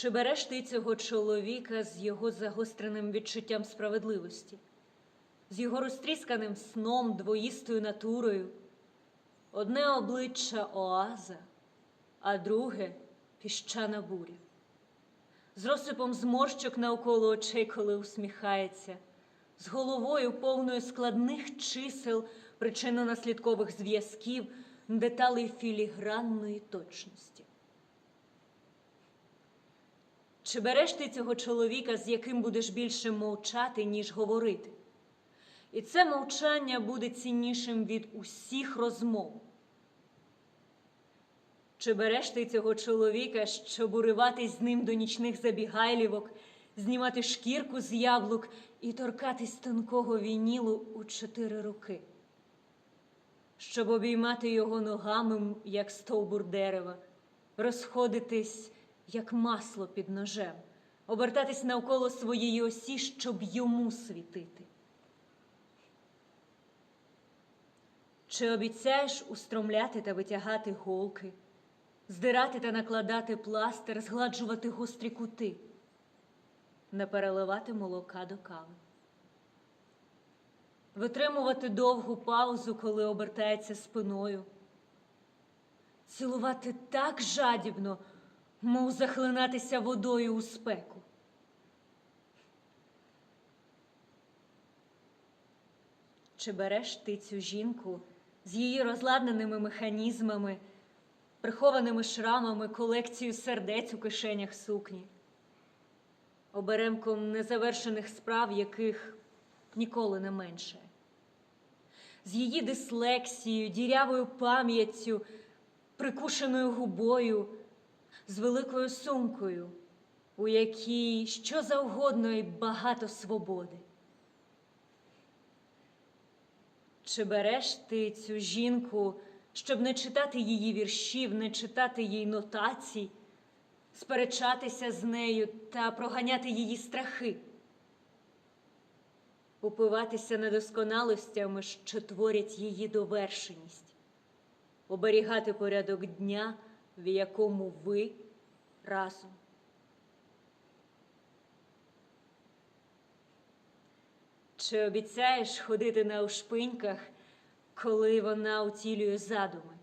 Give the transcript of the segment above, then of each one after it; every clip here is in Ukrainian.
Чи береш ти цього чоловіка з його загостреним відчуттям справедливості, з його розтрісканим сном, двоїстою натурою? Одне обличчя оаза, а друге піщана буря. З розсипом зморщок навколо очей, коли усміхається, з головою повною складних чисел, причинно-наслідкових зв'язків, деталей філігранної точності. Чи береш ти цього чоловіка, з яким будеш більше мовчати, ніж говорити? І це мовчання буде ціннішим від усіх розмов. Чи береш ти цього чоловіка, щоб уриватись з ним до нічних забігайлівок, знімати шкірку з яблук і торкатись тонкого вінілу у чотири роки? Щоб обіймати його ногами, як стовбур дерева, розходитись, як масло під ножем, обертатись навколо своєї осі, щоб йому світити? Чи обіцяєш устромляти та витягати голки, здирати та накладати пластир, згладжувати гострі кути, не переливати молока до кави, витримувати довгу паузу, коли обертається спиною, цілувати так жадібно, мов захлинатися водою у спеку. Чи береш ти цю жінку з її розладнаними механізмами, прихованими шрамами, колекцією сердець у кишенях сукні, оберемком незавершених справ, яких ніколи не менше, з її дислексією, дірявою пам'яттю, прикушеною губою, з великою сумкою, у якій що завгодно і багато свободи. Чи береш ти цю жінку, щоб не читати її віршів, не читати їй нотацій, сперечатися з нею та проганяти її страхи, упиватися недосконалостями, що творять її довершеність, оберігати порядок дня, в якому ви разом? Чи обіцяєш ходити на ушпиньках, коли вона утілює задуми,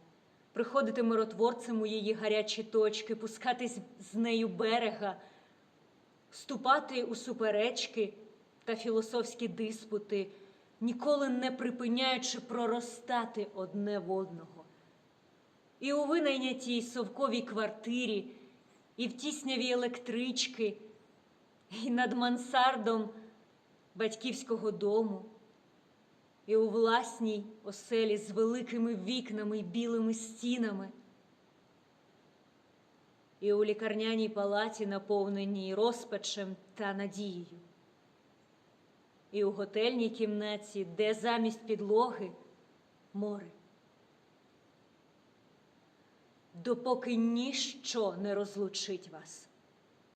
приходити миротворцем у її гарячі точки, пускатись з нею берега, вступати у суперечки та філософські диспути, ніколи не припиняючи проростати одне в одного? І у винайнятій совковій квартирі, і в тіснявій електрички, і над мансардом батьківського дому, і у власній оселі з великими вікнами й білими стінами, і у лікарняній палаті, наповненій розпачем та надією, і у готельній кімнаті, де замість підлоги море. Допоки ніщо не розлучить вас.